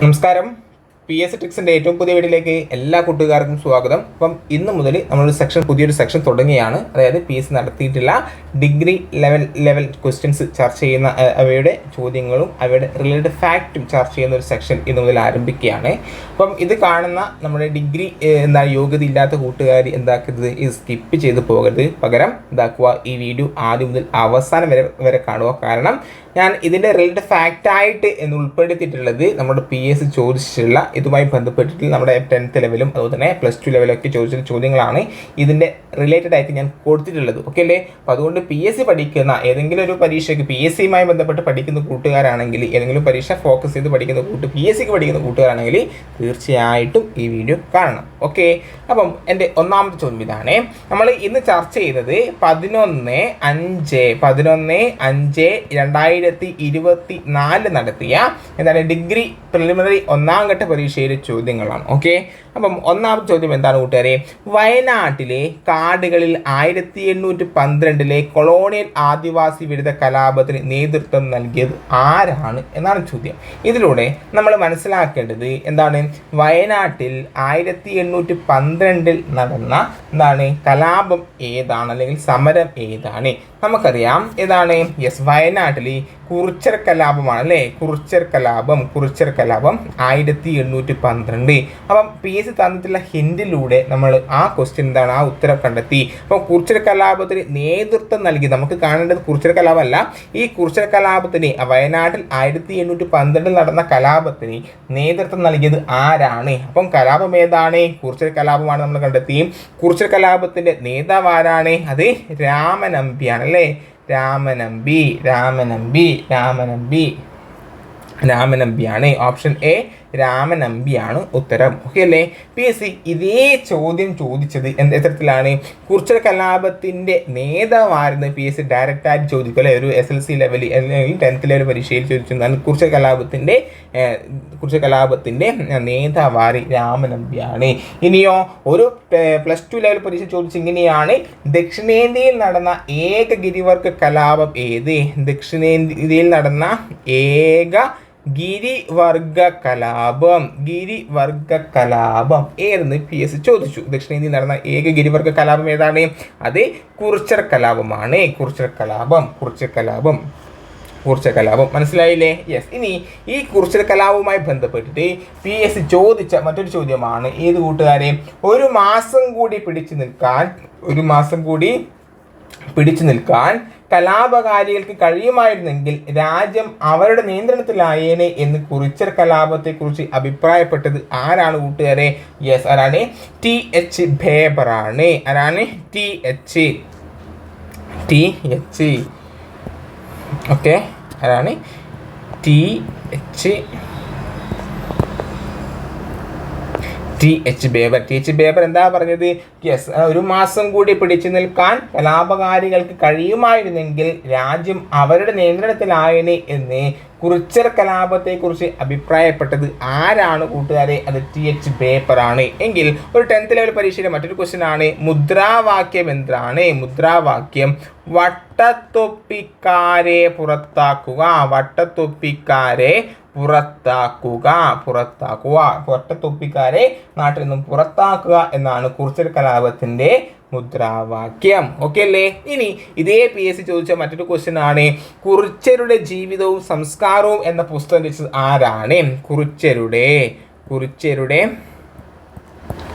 നമസ്കാരം. P S ട്രിക്സിന്റെ ഏറ്റവും പുതിയ വീഡിയോയിലേക്ക് എല്ലാ കൂട്ടുകാർക്കും സ്വാഗതം. അപ്പം ഇന്ന് മുതൽ നമ്മളൊരു സെക്ഷൻ പുതിയൊരു സെക്ഷൻ തുടങ്ങിയാണ് അതായത് പി എസ് നടത്തിയിട്ടുള്ള ഡിഗ്രി ലെവൽ ലെവൽ ക്വസ്റ്റ്യൻസ് ചർച്ച ചെയ്യുന്ന അവയുടെ ചോദ്യങ്ങളും അവയുടെ റിലേറ്റഡ് ഫാക്റ്റും ചർച്ച ചെയ്യുന്ന ഒരു സെക്ഷൻ ഇന്ന് മുതൽ ആരംഭിക്കുകയാണ്. അപ്പം ഇത് കാണുന്ന നമ്മുടെ ഡിഗ്രി എന്താ യോഗ്യത ഇല്ലാത്ത കൂട്ടുകാർ എന്താക്കരുത്? ഇത് സ്കിപ്പ് ചെയ്ത് പോകരുത്. പകരം എന്താക്കുക ഈ വീഡിയോ ആദ്യം മുതൽ അവസാനം വരെ വരെ കാണുക. കാരണം ഞാൻ ഇതിന്റെ റിലേറ്റഡ് ഫാക്റ്റായിട്ട് എന്ന് ഉൾപ്പെടുത്തിയിട്ടുള്ളത് നമ്മുടെ പി എസ് ചോദിച്ചിട്ടുള്ള ഇതുമായി ബന്ധപ്പെട്ടിട്ട് നമ്മുടെ ടെൻത്ത് ലെവലും അതുപോലെ തന്നെ പ്ലസ് ടു ലെവലൊക്കെ ചോദിച്ച ചോദ്യങ്ങളാണ് ഇതിന്റെ റിലേറ്റഡ് ആയിട്ട് ഞാൻ കൊടുത്തിട്ടുള്ളത്. ഓക്കെ അല്ലേ? അപ്പോൾ അതുകൊണ്ട് പി എസ് സി പഠിക്കുന്ന ഏതെങ്കിലും ഒരു പരീക്ഷയ്ക്ക് പി എസ് സിയുമായി ബന്ധപ്പെട്ട് പഠിക്കുന്ന കൂട്ടുകാരാണെങ്കിൽ ഏതെങ്കിലും പരീക്ഷ ഫോക്കസ് ചെയ്ത് പഠിക്കുന്ന കൂട്ട് പി എസ് സിക്ക് പഠിക്കുന്ന കൂട്ടുകാരാണെങ്കിൽ തീർച്ചയായിട്ടും ഈ വീഡിയോ കാണണം. ഓക്കെ അപ്പം എന്റെ ഒന്നാമത്തെ ചോദ്യം ഇതാണ്. നമ്മൾ ഇന്ന് ചർച്ച ചെയ്തത് പതിനൊന്ന് അഞ്ച് പതിനൊന്ന് അഞ്ച് രണ്ടായിരത്തി ഇരുപത്തി നാല് നടത്തിയ എന്താണ് ഡിഗ്രി പ്രിലിമിനറി ഒന്നാം ഘട്ട പരീക്ഷയിലെ ചോദ്യങ്ങളാണ്. ഓക്കെ അപ്പം ഒന്നാം ചോദ്യം എന്താണ് കൂട്ടുകാരെ? വയനാട്ടിലെ കാടുകളിൽ ആയിരത്തി എണ്ണൂറ്റി പന്ത്രണ്ടിലെ കൊളോണിയൽ ആദിവാസി വിരുദ്ധ കലാപത്തിന് നേതൃത്വം നൽകിയത് ആരാണ് എന്നാണ് ചോദ്യം. ഇതിലൂടെ നമ്മൾ മനസ്സിലാക്കേണ്ടത് എന്താണ്? വയനാട്ടിൽ ആയിരത്തി എണ്ണൂറ്റി പന്ത്രണ്ടിൽ നടന്ന എന്താണ് കലാപം ഏതാണ്? അല്ലെങ്കിൽ സമരം ഏതാണ്? നമുക്കറിയാം ഏതാണ്? യെസ് വയനാട്ടിൽ കുറിച്ചർ കലാപമാണ് അല്ലേ? കുറിച്ചർ കലാപം കുറിച്ചർ കലാപം ആയിരത്തി എണ്ണൂറ്റി പന്ത്രണ്ട് അപ്പം പി എസ് തന്നിട്ടുള്ള ഹിൻഡിലൂടെ നമ്മൾ ആ ക്വസ്റ്റ്യൻ എന്താണ് ആ ഉത്തരം കണ്ടെത്തി. അപ്പം കുറിച്ചർ കലാപത്തിന് നേതൃത്വം നൽകി. നമുക്ക് കാണേണ്ടത് കുറിച്ചർ കലാപമല്ല ഈ കുറിച്ചർ കലാപത്തിന് വയനാട്ടിൽ ആയിരത്തി എണ്ണൂറ്റി പന്ത്രണ്ടിൽ നടന്ന കലാപത്തിന് നേതൃത്വം നൽകിയത് ആരാണ്? അപ്പം കലാപം ഏതാണ്? കുറിച്ചർ കലാപമാണ് നമ്മൾ കണ്ടെത്തി. കുറിച്ചർ കലാപത്തിന്റെ നേതാവ് ആരാണ്? അത് രാമനമ്പിയാണ് അല്ലേ? രാമനമ്പി രാമനമ്പി. நம்பி ராம நம்பி രാമനമ്പി രാമനമ്പിയാണ്. ഓപ്ഷൻ എ രാമനമ്പിയാണ് ഉത്തരം. ഓക്കെ അല്ലേ? പി എസ് സി ഇതേ ചോദ്യം ചോദിച്ചത് എന്ത് തരത്തിലാണ് കുറിച്ചൽ കലാപത്തിന്റെ നേതാവായിരുന്നു പി എസ് സി ഡയറക്റ്റായിട്ട് ചോദിക്കും അല്ലെ? ഒരു എസ് എൽ സി ലെവലിൽ അല്ലെങ്കിൽ ടെൻത്ത് ലെവൽ പരീക്ഷയിൽ ചോദിച്ചതാണ് കുറിച്ചൽ കലാപത്തിന്റെ കുറിച്ചൽ കലാപത്തിന്റെ നേതാവാരി രാമനമ്പിയാണ്. ഇനിയോ ഒരു പ്ലസ് ടു ലെവൽ പരീക്ഷ ചോദിച്ചു ഇങ്ങനെയാണ്. ദക്ഷിണേന്ത്യയിൽ നടന്ന ഏക ഗിരിവർഗ കലാപം ഏത്? ദക്ഷിണേന്ത്യയിൽ നടന്ന ഏക ഗിരിവർഗ കലാപം ഗിരിവർഗ കലാപം ഏതെന്ന് പി എസ് ചോദിച്ചു. ദക്ഷിണേന്ത്യയിൽ നടന്ന ഏക ഗിരിവർഗ കലാപം ഏതാണ്? അത് കുറിച്ചർ കലാപമാണ് കുറിച്ചർ കലാപം കുറിച്ചർ കലാപം കുറിച്ച കലാപം മനസ്സിലായില്ലേ? യെസ് ഇനി ഈ കുറിച്ച കലാപവുമായി ബന്ധപ്പെട്ടിട്ട് പി എസ് ചോദിച്ച മറ്റൊരു ചോദ്യമാണ്. ഏത് കൂട്ടുകാരെ? ഒരു മാസം കൂടി പിടിച്ചു നിൽക്കാൻ ഒരു മാസം കൂടി പിടിച്ചു നിൽക്കാൻ കലാപകാരികൾക്ക് കഴിയുമായിരുന്നെങ്കിൽ രാജ്യം അവരുടെ നിയന്ത്രണത്തിലായേനെ എന്ന് കുറിച്ചർ കലാപത്തെക്കുറിച്ച് അഭിപ്രായപ്പെട്ടത് ആരാണ് കൂട്ടുകാരെ? യെസ് ആരാണ്? ടി എച്ച് ബേബറാണ് ആരാണ്? T H T H okay ആരാണ്? T H T H Baber T H Baber എന്താ പറഞ്ഞത്? യെസ് ഒരു മാസം കൂടി പിടിച്ചു നിൽക്കാൻ കലാപകാരികൾക്ക് കഴിയുമായിരുന്നെങ്കിൽ രാജ്യം അവരുടെ നിയന്ത്രണത്തിലായനെ എന്ന് കുറിച്ചർ കലാപത്തെക്കുറിച്ച് അഭിപ്രായപ്പെട്ടത് ആരാണ് കൂട്ടുകാരെ? അത് ടി എച്ച് ബേപ്പറാണ് എങ്കിൽ ഒരു ടെൻത്ത് ലെവൽ പരീക്ഷയിലെ മറ്റൊരു ക്വസ്റ്റ്യൻ ആണ് മുദ്രാവാക്യം എന്താണ്? മുദ്രാവാക്യം വട്ടത്തൊപ്പിക്കാരെ പുറത്താക്കുക. വട്ടത്തൊപ്പിക്കാരെ പുറത്താക്കുക. പുറത്താക്കുക. പൊട്ടത്തൊപ്പിക്കാരെ നാട്ടിൽ നിന്നും പുറത്താക്കുക എന്നാണ് കുറിച്ചൽ കലാപത്തിന്റെ മുദ്രാവാക്യം. ഓക്കെ അല്ലേ? ഇനി ഇതേ പി എസ് സി ചോദിച്ച മറ്റൊരു ക്വസ്റ്റ്യൻ ആണ്. കുറിച്ചരുടെ ജീവിതവും സംസ്കാരവും എന്ന പുസ്തകം രചിച്ചത് ആരാണ്? കുറിച്ചരുടെ കുറിച്ചരുടെ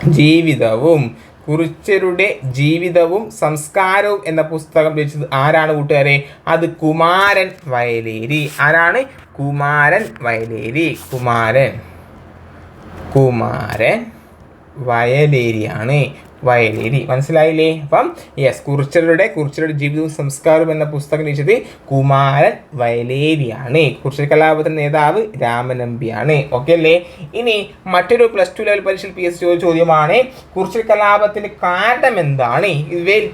ജീവിതവും കുറിച്ചരുടെ ജീവിതവും സംസ്കാരവും എന്ന പുസ്തകം രചിച്ചത് ആരാണ് കൂട്ടുകാരെ? അത് കുമാരൻ വയലേരി. ആരാണ്? കുമാരൻ വയലേരി. കുമാരൻ. കുമാരൻ വയലേരിയാണ്. വയലേരി. മനസ്സിലായില്ലേ? അപ്പം യെസ് കുറിച്ചരുടെ കുറിച്ചരുടെ ജീവിതവും സംസ്കാരവും എന്ന പുസ്തകം രചിച്ചത് കുമാരൻ വയലേരിയാണ്. കുറിച്ചർ കലാപത്തിന്റെ നേതാവ് രാമനമ്പിയാണ്. ഓക്കെ അല്ലേ? ഇനി മറ്റൊരു പ്ലസ് ടു ലെവൽ പരീക്ഷയിൽ പി എസ് ചോദ്യമാണ് കുറിച്ചർ കലാപത്തിന്റെ കാരണം എന്താണ്? ഇവയിൽ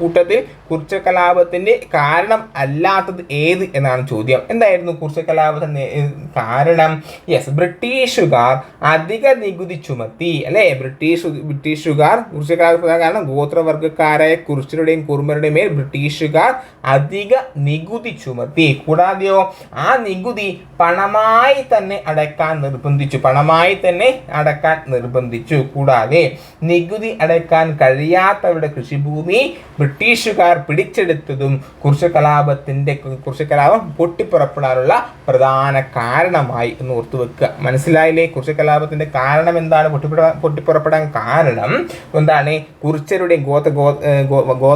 കൂട്ടത്തിൽ കുറിച്ച കലാപത്തിന്റെ കാരണം അല്ലാത്തത് ഏത് എന്നാണ് ചോദ്യം. എന്തായിരുന്നു കുറിച്ച കലാപത്തിന് കാരണം? യെസ് ബ്രിട്ടീഷുകാർ അധിക നികുതി ചുമത്തി അല്ലേ? ബ്രിട്ടീഷ് ബ്രിട്ടീഷുകാർ കുറിച്ച കലാപത്തിന് കാരണം ഗോത്രവർഗക്കാരായ കുറിച്ചരുടെയും കുറുമരുടെയും മേൽ ബ്രിട്ടീഷുകാർ അധിക നികുതി ചുമത്തി. കൂടാതെയോ ആ നികുതി പണമായി തന്നെ അടക്കാൻ നിർബന്ധിച്ചു പണമായി തന്നെ അടക്കാൻ നിർബന്ധിച്ചു. കൂടാതെ നികുതി അടയ്ക്കാൻ കഴിയാത്തവരുടെ കൃഷിഭൂമി ബ്രിട്ടീഷുകാർ പിടിച്ചെടുത്തതും കുറിച്ച കലാപത്തിന്റെ കുറിച്ച കലാപം പൊട്ടിപ്പുറപ്പെടാനുള്ള പ്രധാന കാരണമായി എന്ന് ഓർത്തു വെക്കുക. മനസ്സിലായില്ലേ? കുറിച്ച കലാപത്തിന്റെ കാരണം എന്താണ്? പൊട്ടിപ്പുറ പൊട്ടിപ്പുറപ്പെടാൻ കാരണം എന്താണ്? കുറിച്ചരുടെ ഗോത്ര ഗോ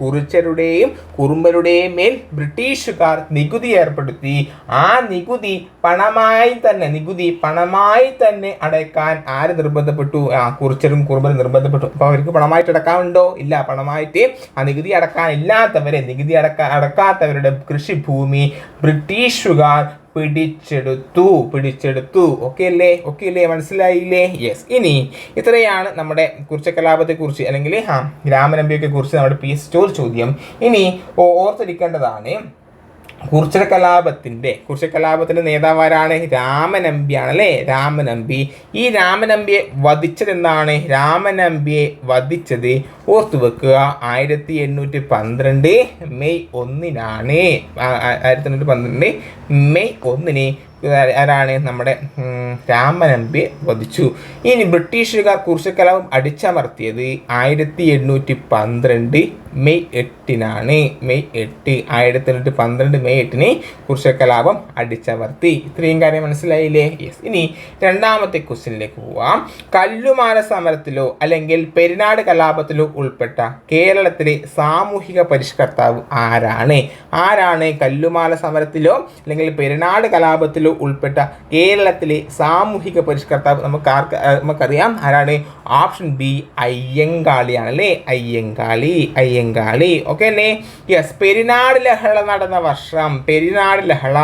കുറിച്ചരുടെയും കുറുമ്പരുടെയും മേൽ ബ്രിട്ടീഷുകാർ നികുതി ഏർപ്പെടുത്തി. ആ നികുതി പണമായി തന്നെ നികുതി പണമായി തന്നെ അടയ്ക്കാൻ ആര് നിർബന്ധപ്പെട്ടു? ആ കുറിച്ചരും കുറുമ്പരും നിർബന്ധപ്പെട്ടു. അപ്പോൾ അവർക്ക് പണമായിട്ട് അടക്കാനുണ്ടോ? ഇല്ല. പണമായിട്ട് ആ നികുതി അടക്കാൻ ഇല്ലാത്തവരെ നികുതി അടക്കാ അടക്കാത്തവരുടെ കൃഷിഭൂമി ബ്രിട്ടീഷുകാർ പിടിച്ചെടുത്തു പിടിച്ചെടുത്തു. ഓക്കെ അല്ലേ? ഓക്കെ അല്ലേ? മനസ്സിലായില്ലേ? യെസ് ഇനി ഇത്രയാണ് നമ്മുടെ കുറിച്ച അല്ലെങ്കിൽ ആ ഗ്രാമനമ്പിയൊക്കെ കുറിച്ച് നമ്മുടെ പി എസ് ചോദ്യം. ഇനി ഓർത്തിരിക്കേണ്ടതാണ് കുറിച്ചര കലാപത്തിന്റെ കുറിച്ച കലാപത്തിന്റെ നേതാവാരാണ് രാമനമ്പിയാണ് അല്ലേ രാമനമ്പി. ഈ രാമനമ്പിയെ വധിച്ചത് എന്താണ് രാമനമ്പിയെ വധിച്ചത്. ഓർത്തു വെക്കുക ആയിരത്തി എണ്ണൂറ്റി പന്ത്രണ്ട് മെയ് ഒന്നിനാണ് ആയിരത്തി എണ്ണൂറ്റി പന്ത്രണ്ട് മെയ് ഒന്നിന് ആരാണ് നമ്മുടെ രാമനമ്പിയെ വധിച്ചു. ഇനി ബ്രിട്ടീഷുകാർ കുറിച്ചക്കലാപം അടിച്ചമർത്തിയത് ആയിരത്തി എണ്ണൂറ്റി പന്ത്രണ്ട് മെയ് എട്ടിനാണ്. മെയ് എട്ട് ആയിരത്തി എണ്ണൂറ്റി പന്ത്രണ്ട് മെയ് എട്ടിന് കുറിച്ചക്കലാപം അടിച്ചമർത്തി. ഇത്രയും കാര്യം മനസ്സിലായില്ലേ? യെസ് ഇനി രണ്ടാമത്തെ ക്വസ്റ്റ്യനിലേക്ക് പോവാം. കല്ലുമാല സമരത്തിലോ അല്ലെങ്കിൽ പെരിനാട് കലാപത്തിലോ ഉൾപ്പെട്ട കേരളത്തിലെ സാമൂഹിക പരിഷ്കർത്താവ് ആരാണ്? ആരാണ് കല്ലുമാല സമരത്തിലോ അല്ലെങ്കിൽ പെരിനാട് കലാപത്തിലോ ഉൾപ്പെട്ട കേരളത്തിലെ സാമൂഹിക പരിഷ്കർത്താവ്? നമുക്ക് ആർക്ക് നമുക്കറിയാം. ആരാണ്? ഓപ്ഷൻ ബി അയ്യങ്കാളിയാണ് അല്ലേ? അയ്യങ്കാളി. അയ്യങ്കാളി ഓക്കെ അല്ലേ യെസ് പെരിനാട് ലഹള നടന്ന വർഷം. പെരിനാട് ലഹള.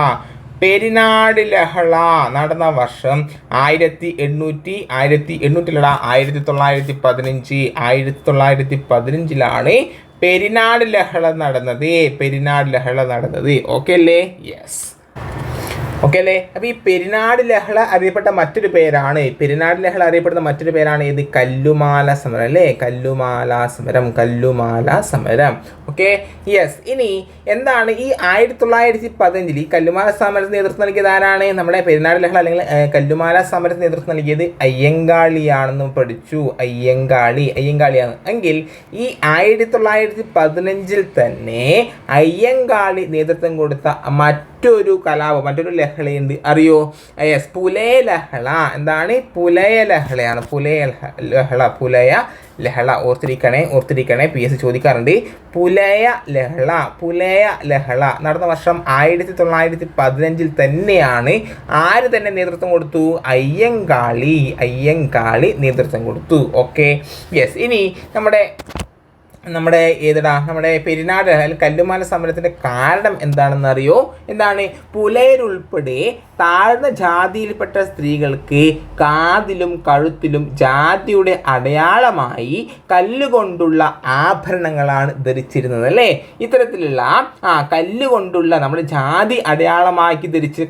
പെരിനാട് ലഹള നടന്ന വർഷം ആയിരത്തി എണ്ണൂറ്റി ആയിരത്തി എണ്ണൂറ്റിലടാ ആയിരത്തി തൊള്ളായിരത്തി പതിനഞ്ച് ആയിരത്തി തൊള്ളായിരത്തി പതിനഞ്ചിലാണ് പെരിനാട് ലഹള നടന്നത്. പെരിനാട് ലഹള നടന്നത്. ഓക്കെ അല്ലേ യെസ് ഓക്കെ അല്ലേ? അപ്പോൾ ഈ പെരിനാട് ലഹള അറിയപ്പെട്ട മറ്റൊരു പേരാണ്. പെരിനാട് ലഹള അറിയപ്പെടുന്ന മറ്റൊരു പേരാണ് ഇത് കല്ലുമാല സമരം അല്ലേ? കല്ലുമാല സമരം കല്ലുമാല സമരം. ഓക്കെ? യെസ് ഇനി എന്താണ് ഈ ആയിരത്തി തൊള്ളായിരത്തി പതിനഞ്ചിൽ ഈ കല്ലുമാല സമരത്തിന് നേതൃത്വം നൽകിയത് ആരാണ്? നമ്മുടെ പെരിനാട് ലഹള അല്ലെങ്കിൽ കല്ലുമാല സമരത്തിന് നേതൃത്വം നൽകിയത് അയ്യങ്കാളിയാണെന്ന് പഠിച്ചു. അയ്യങ്കാളി അയ്യങ്കാളിയാണ്. എങ്കിൽ ഈ ആയിരത്തി തൊള്ളായിരത്തി പതിനഞ്ചിൽ തന്നെ അയ്യങ്കാളി നേതൃത്വം കൊടുത്ത മറ്റൊരു കലാപം മറ്റൊരു ലഹളയുണ്ട് അറിയോ? യെസ് പുലയ ലഹള. എന്താണ്? പുലയ ലഹളയാണ്. പുലയ ലഹള പുലയ ലഹള. ഓർത്തിരിക്കണേ ഓർത്തിരിക്കണേ. പി എസ് ചോദിക്കാറുണ്ട്. പുലയ ലഹള പുലയ ലഹള. നടന്ന വർഷം ആയിരത്തി തൊള്ളായിരത്തി പതിനഞ്ചിൽ തന്നെയാണ് ആര് തന്നെ നേതൃത്വം കൊടുത്തു? അയ്യങ്കാളി. അയ്യങ്കാളി നേതൃത്വം കൊടുത്തു. ഓക്കെ. യെസ് ഇനി നമ്മുടെ നമ്മുടെ ഏതടാ നമ്മുടെ പെരിനാട് അല്ലെങ്കിൽ കല്ലുമാല സമരത്തിന്റെ കാരണം എന്താണെന്ന് അറിയോ എന്താണ്? പുലയരുൾപ്പെടെ താഴ്ന്ന ജാതിയിൽപ്പെട്ട സ്ത്രീകൾക്ക് കാതിലും കഴുത്തിലും ജാതിയുടെ അടയാളമായി കല്ലുകൊണ്ടുള്ള ആഭരണങ്ങളാണ് ധരിച്ചിരുന്നത് അല്ലേ? ഇത്തരത്തിലുള്ള ആ കല്ലുകൊണ്ടുള്ള നമ്മുടെ ജാതി അടയാളമാക്കി ധരിച്ച്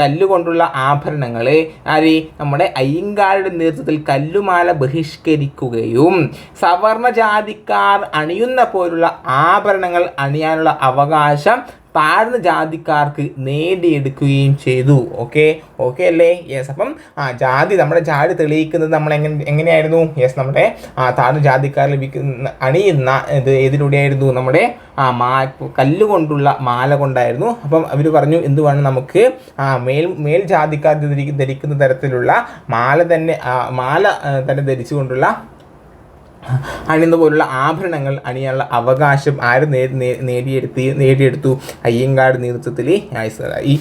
കല്ലുകൊണ്ടുള്ള ആഭരണങ്ങൾ ആര്? നമ്മുടെ അയ്യങ്കാരുടെ നേതൃത്വത്തിൽ കല്ലുമാല ബഹിഷ്കരിക്കുകയും സവർണ ജാതിക്കാർ അണിയുന്ന പോലുള്ള ആഭരണങ്ങൾ അണിയാനുള്ള അവകാശം താഴ്ന്ന ജാതിക്കാർക്ക് നേടിയെടുക്കുകയും ചെയ്തു. ഓക്കെ ഓക്കെ അല്ലേ? യെസ് അപ്പം ആ ജാതി നമ്മുടെ ജാതി തെളിയിക്കുന്നത് നമ്മൾ എങ്ങനെ എങ്ങനെയായിരുന്നു? യെസ് നമ്മുടെ ആ താഴ്ന്ന ജാതിക്കാർ ലഭിക്കുന്ന അണിയുന്ന ഇത് ഏതിലൂടെയായിരുന്നു? നമ്മുടെ ആ മാ കല്ലുകൊണ്ടുള്ള മാല കൊണ്ടായിരുന്നു. അപ്പം അവർ പറഞ്ഞു എന്തുവാണ് വേണം നമുക്ക് ആ മേൽ മേൽ ജാതിക്കാർ ധരി- ധരിക്കുന്ന തരത്തിലുള്ള മാല തന്നെ മാല തന്നെ ധരിച്ചുകൊണ്ടുള്ള അണിയുന്ന പോലുള്ള ആഭരണങ്ങൾ അണിയാനുള്ള അവകാശം ആര് നേടിയെടുത്തി നേടിയെടുത്ത്? അയ്യങ്കാട് നേതൃത്വത്തിൽ ഈ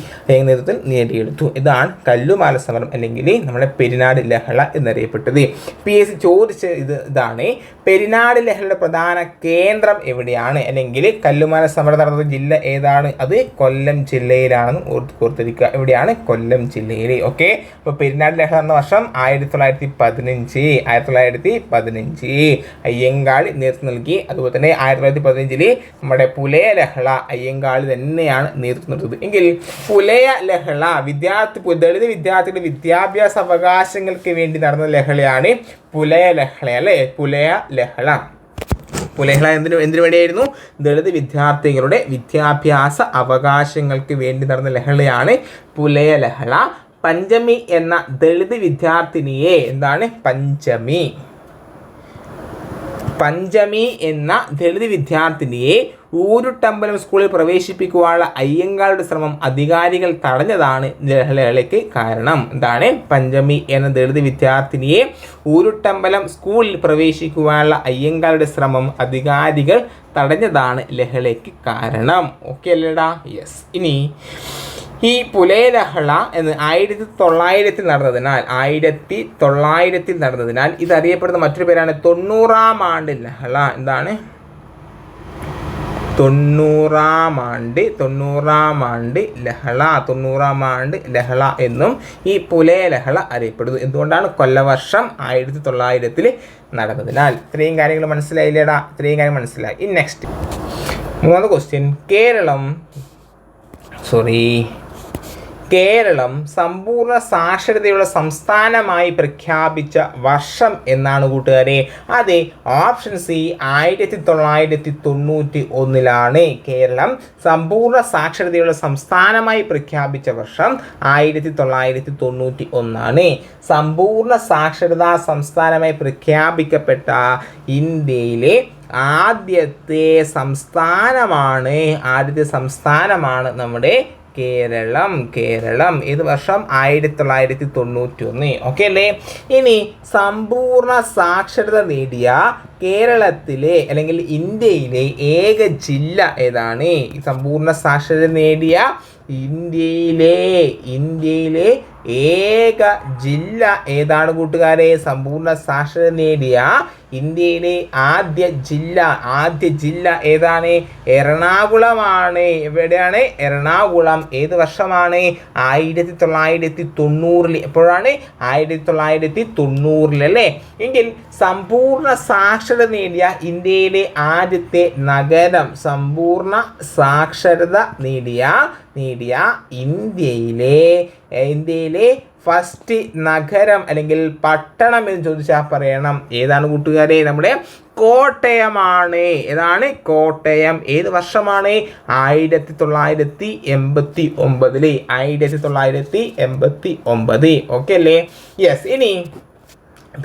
നേതൃത്വത്തിൽ നേടിയെടുത്തു. ഇതാണ് കല്ലുമാല സമരം അല്ലെങ്കിൽ നമ്മുടെ പെരിനാട് ലഹള എന്നറിയപ്പെട്ടത്. പി എസ് ചോദിച്ച ഇത് ഇതാണ്. പെരിനാട് ലഹളയുടെ പ്രധാന കേന്ദ്രം എവിടെയാണ്? അല്ലെങ്കിൽ കല്ലുമാല സമരം നടന്ന ജില്ല ഏതാണ്? അത് കൊല്ലം ജില്ലയിലാണെന്ന് ഓർത്ത് ഓർത്തിരിക്കുക. എവിടെയാണ്? കൊല്ലം ജില്ലയിൽ ഓക്കെ? അപ്പോൾ പെരിനാട് ലഹള എന്ന വർഷം ആയിരത്തി തൊള്ളായിരത്തി പതിനഞ്ച്. ആയിരത്തി തൊള്ളായിരത്തി പതിനഞ്ച്. അയ്യങ്കാളി നേതൃത്വം നൽകി. അതുപോലെ തന്നെ ആയിരത്തി തൊള്ളായിരത്തി പതിനഞ്ചിൽ നമ്മുടെ പുലയ ലഹള അയ്യങ്കാളി തന്നെയാണ് നേതൃത്വം നൽകുന്നത്. എങ്കിൽ പുലയ ലഹള വിദ്യാർത്ഥി ദളിത് വിദ്യാർത്ഥികളുടെ വിദ്യാഭ്യാസ അവകാശങ്ങൾക്ക് വേണ്ടി നടന്ന ലഹളയാണ് പുലയ ലഹള അല്ലേ? പുലയ ലഹള പുലഹള എന്തിനു എന്തിനു വേണ്ടിയായിരുന്നു? ദളിത് വിദ്യാർത്ഥികളുടെ വിദ്യാഭ്യാസ അവകാശങ്ങൾക്ക് വേണ്ടി നടന്ന ലഹളയാണ് പുലയ ലഹള പഞ്ചമി എന്ന ദളിത് വിദ്യാർത്ഥിനിയെ എന്താണ്? പഞ്ചമി. പഞ്ചമി എന്ന ദളിത് വിദ്യാർത്ഥിനിയെ ഊരുട്ടമ്പലം സ്കൂളിൽ പ്രവേശിപ്പിക്കുവാനുള്ള അയ്യങ്കാളുടെ ശ്രമം അധികാരികൾ തടഞ്ഞതാണ് ലഹളയ്ക്ക് കാരണം. എന്താണ്? പഞ്ചമി എന്ന ദളിത് വിദ്യാർത്ഥിനിയെ ഊരുട്ടമ്പലം സ്കൂളിൽ പ്രവേശിക്കുവാനുള്ള അയ്യങ്കാളുടെ ശ്രമം അധികാരികൾ തടഞ്ഞതാണ് ലഹളയ്ക്ക് കാരണം. ഓക്കെ അല്ലേടാ? യെസ് ഇനി ഈ പുലയലഹള എന്ന് ആയിരത്തി തൊള്ളായിരത്തിൽ നടന്നതിനാൽ ആയിരത്തി തൊള്ളായിരത്തിൽ നടന്നതിനാൽ ഇതറിയപ്പെടുന്ന മറ്റൊരു പേരാണ് തൊണ്ണൂറാം ആണ്ട് ലഹള. എന്താണ്? തൊണ്ണൂറാം ആണ്ട് തൊണ്ണൂറാം ആണ്ട് ലഹള തൊണ്ണൂറാം ആണ്ട് ലഹള എന്നും ഈ പുലയ ലഹള അറിയപ്പെടുന്നു. എന്തുകൊണ്ടാണ് കൊല്ലവർഷം ആയിരത്തി തൊള്ളായിരത്തിൽ നടന്നതിനാൽ ഇത്രയും കാര്യങ്ങൾ മനസ്സിലായില്ലേടാ? ഇത്രയും കാര്യം മനസ്സിലായി. ഇനി നെക്സ്റ്റ് മൂന്നാമത്തെ ക്വസ്റ്റ്യൻ കേരളം സോറി കേരളം സമ്പൂർണ സാക്ഷരതയുള്ള സംസ്ഥാനമായി പ്രഖ്യാപിച്ച വർഷം എന്നാണ് കൂട്ടുകാരെ. അതെ ഓപ്ഷൻ സി ആയിരത്തി തൊള്ളായിരത്തി തൊണ്ണൂറ്റി ഒന്നിലാണ് കേരളം സമ്പൂർണ സാക്ഷരതയുള്ള സംസ്ഥാനമായി പ്രഖ്യാപിച്ച വർഷം ആയിരത്തി തൊള്ളായിരത്തി തൊണ്ണൂറ്റി ഒന്നാണ് സമ്പൂർണ സാക്ഷരതാ സംസ്ഥാനമായി പ്രഖ്യാപിക്കപ്പെട്ട ഇന്ത്യയിലെ ആദ്യത്തെ സംസ്ഥാനമാണ് ആദ്യത്തെ സംസ്ഥാനമാണ് നമ്മുടെ കേരളം കേരളം. ഏത് വർഷം? ആയിരത്തി തൊള്ളായിരത്തി തൊണ്ണൂറ്റി ഒന്ന് ഓക്കെ അല്ലേ? ഇനി സമ്പൂർണ സാക്ഷരത നേടിയ കേരളത്തിലെ അല്ലെങ്കിൽ ഇന്ത്യയിലെ ഏക ജില്ല ഏതാണ്? സമ്പൂർണ സാക്ഷരത നേടിയ ഇന്ത്യയിലെ ഇന്ത്യയിലെ ഏക ജില്ല ഏതാണ് കൂട്ടുകാരെ? സമ്പൂർണ സാക്ഷരത നേടിയ ഇന്ത്യയിലെ ആദ്യ ജില്ല ആദ്യ ജില്ല ഏതാണ്? എറണാകുളമാണ്. എവിടെയാണ്? എറണാകുളം. ഏത് വർഷമാണ്? ആയിരത്തി തൊള്ളായിരത്തി തൊണ്ണൂറിൽ എപ്പോഴാണ്? ആയിരത്തി തൊള്ളായിരത്തി തൊണ്ണൂറിൽ അല്ലേ? എങ്കിൽ സമ്പൂർണ സാക്ഷരത നേടിയ ഇന്ത്യയിലെ ആദ്യത്തെ നഗരം സമ്പൂർണ സാക്ഷരത നേടിയ നേടിയ ഇന്ത്യയിലെ ഇന്ത്യയിലെ ഫസ്റ്റ് നഗരം അല്ലെങ്കിൽ പട്ടണം എന്ന് ചോദിച്ചാൽ പറയണം. ഏതാണ് കൂട്ടുകാരെ? നമ്മുടെ കോട്ടയമാണ്. ഏതാണ്? കോട്ടയം. ഏത് വർഷമാണ്? ആയിരത്തി തൊള്ളായിരത്തി എൺപത്തി ഒമ്പതിൽ ആയിരത്തി തൊള്ളായിരത്തി എൺപത്തി ഒമ്പത് ഓക്കെ അല്ലേ? യെസ് ഇനി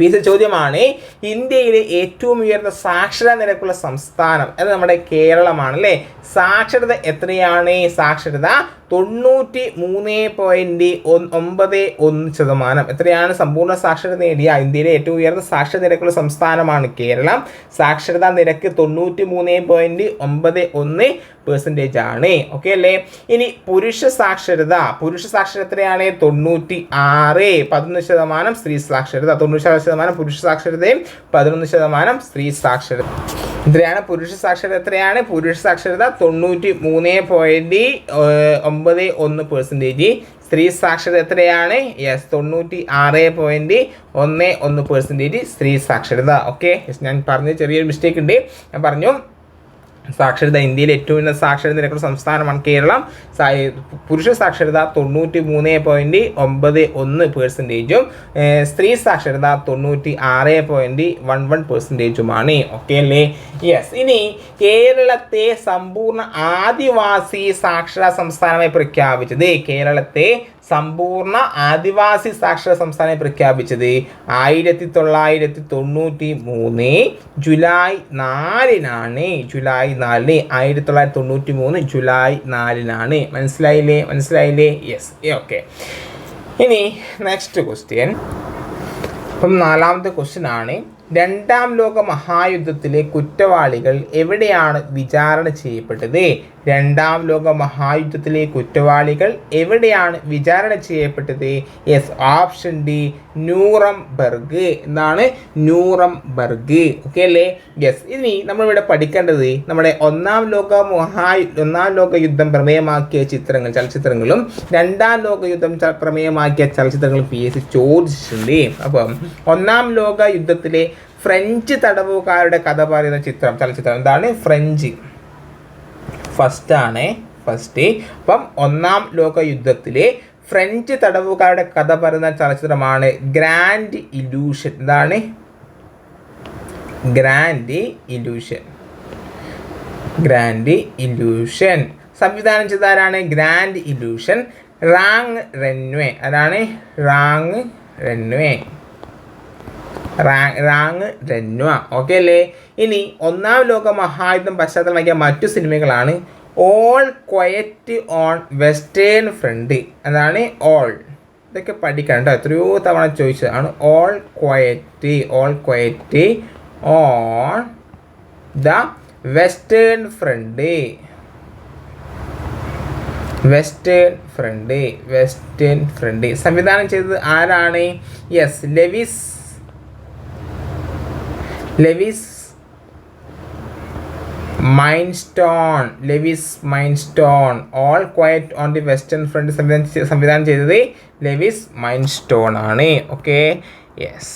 പീസ് ചോദ്യമാണ് ഇന്ത്യയിലെ ഏറ്റവും ഉയർന്ന സാക്ഷരതാ നിരക്കുള്ള സംസ്ഥാനം. അത് നമ്മുടെ കേരളമാണ് അല്ലേ? സാക്ഷരത എത്രയാണ്? സാക്ഷരത തൊണ്ണൂറ്റി മൂന്ന് പോയിന്റ് ഒമ്പത് ഒന്ന് ശതമാനം. എത്രയാണ് സമ്പൂർണ സാക്ഷരത നേടിയ ഇന്ത്യയിലെ ഏറ്റവും ഉയർന്ന സാക്ഷരത നിരക്കുള്ള സംസ്ഥാനമാണ് കേരളം. സാക്ഷരതാ നിരക്ക് തൊണ്ണൂറ്റി മൂന്ന് പോയിന്റ് ഒമ്പത് ഒന്ന് പെർസെന്റേജ് ആണ്. ഓക്കെ അല്ലേ? ഇനി പുരുഷ സാക്ഷരത. പുരുഷ സാക്ഷരത എത്രയാണ്? തൊണ്ണൂറ്റി ആറ് പതിനൊന്ന് ശതമാനം സ്ത്രീ സാക്ഷരത. തൊണ്ണൂറ്റി ആറ് ശതമാനം പുരുഷ സാക്ഷരതയും പതിനൊന്ന് ശതമാനം സ്ത്രീ സാക്ഷരത എത്രയാണ്? പുരുഷ സാക്ഷരത എത്രയാണ്? പുരുഷ സാക്ഷരത തൊണ്ണൂറ്റി മൂന്ന് പോയിന്റ് ഒമ്പത് ഒന്ന് പെർസെന്റേജ് സ്ത്രീ സാക്ഷരത എത്രയാണ്? യെസ് തൊണ്ണൂറ്റി ആറ് പോയിന്റ് ഒന്ന് ഒന്ന് പെർസെന്റേജ് സ്ത്രീ സാക്ഷരത. ഓക്കെ ഞാൻ പറഞ്ഞ ചെറിയൊരു മിസ്റ്റേക്ക് ഉണ്ട്. ഞാൻ പറഞ്ഞു സാക്ഷരത ഇന്ത്യയിലെ ഏറ്റവും ഉയർന്ന സാക്ഷരത നിരക്കുള്ള സംസ്ഥാനമാണ് കേരളം. പുരുഷ സാക്ഷരത തൊണ്ണൂറ്റി മൂന്ന് പോയിന്റ് ഒമ്പത് ഒന്ന് പേഴ്സന്റേജും സ്ത്രീ സാക്ഷരത തൊണ്ണൂറ്റി ആറ് പോയിന്റ് വൺ വൺ പേഴ്സന്റേജുമാണ് ഓക്കെ അല്ലേ? യെസ് ഇനി കേരളത്തെ സമ്പൂർണ ആദിവാസി സാക്ഷരതാ സംസ്ഥാനമായി പ്രഖ്യാപിച്ചത് കേരളത്തെ സമ്പൂർണ ആദിവാസി സാക്ഷര സംസ്ഥാനം പ്രഖ്യാപിച്ചത് ആയിരത്തി തൊള്ളായിരത്തി തൊണ്ണൂറ്റി മൂന്ന് ജൂലൈ നാലിനാണ്. ജൂലൈ നാലിന് ആയിരത്തി തൊള്ളായിരത്തി തൊണ്ണൂറ്റി മൂന്ന് ജൂലൈ നാലിനാണ്. മനസ്സിലായില്ലേ? മനസ്സിലായില്ലേ? യെസ് ഓക്കെ ഇനി നെക്സ്റ്റ് ക്വസ്റ്റ്യൻ അപ്പം നാലാമത്തെ ക്വസ്റ്റ്യൻ ആണ്. രണ്ടാം ലോക മഹായുദ്ധത്തിലെ കുറ്റവാളികൾ എവിടെയാണ് വിചാരണ ചെയ്യപ്പെട്ടത്? രണ്ടാം ലോക മഹായുദ്ധത്തിലെ കുറ്റവാളികൾ എവിടെയാണ് വിചാരണ ചെയ്യപ്പെട്ടത്? യെസ് ഓപ്ഷൻ ഡി ന്യൂറംബർഗ് നൂറം ന്യൂറംബർഗ് ഓക്കെ അല്ലേ? യെസ് ഇനി നമ്മളിവിടെ പഠിക്കേണ്ടത് നമ്മുടെ ഒന്നാം ലോക മഹാ ഒന്നാം ലോക യുദ്ധം പ്രമേയമാക്കിയ ചിത്രങ്ങൾ ചലച്ചിത്രങ്ങളും രണ്ടാം ലോക യുദ്ധം പ്രമേയമാക്കിയ ചലച്ചിത്രങ്ങളും പി എസ് സി ചോദിച്ചിട്ടുണ്ട്. അപ്പം ഒന്നാം ലോക യുദ്ധത്തിലെ ഫ്രഞ്ച് തടവുകാരുടെ കഥ പറയുന്ന ചിത്രം ചലച്ചിത്രം എന്താണ്? ഫ്രഞ്ച്. ഫസ്റ്റ് ആണ് ഫസ്റ്റ്. അപ്പം ഒന്നാം ലോക യുദ്ധത്തിലെ ഫ്രഞ്ച് തടവുകാരുടെ കഥ പറയുന്ന ചലച്ചിത്രമാണ് ഗ്രാൻഡ് ഇലൂഷൻ. എന്താണ്? Grand illusion. Grand illusion. സംവിധാനം ചെയ്ത ആരാണ് ഗ്രാൻഡ് ഇലൂഷൻ. Jean Renoir. അതാണ് Jean Renoir. Jean Renoir okay അല്ലേ? ഇനി ഒന്നാം ലോക മഹായുദ്ധം പശ്ചാത്തലമാക്കിയ മറ്റു സിനിമകളാണ് all quiet on western front അതാണ് ഓൾ ഇതൊക്കെ പഠിക്കണം കേട്ടോ എത്രയോ തവണ ചോദിച്ചതാണ്. All quiet all quiet on the western front western front western front സംവിധാനം ചെയ്തത് ആരാണ്? Yes Lewis Lewis Milestone Lewis Milestone all quiet on the western front സംവിധാനം സംവിധാനം ചെയ്തത് ലെവിസ് മൈൻസ്റ്റോൺ ആണ്. Okay yes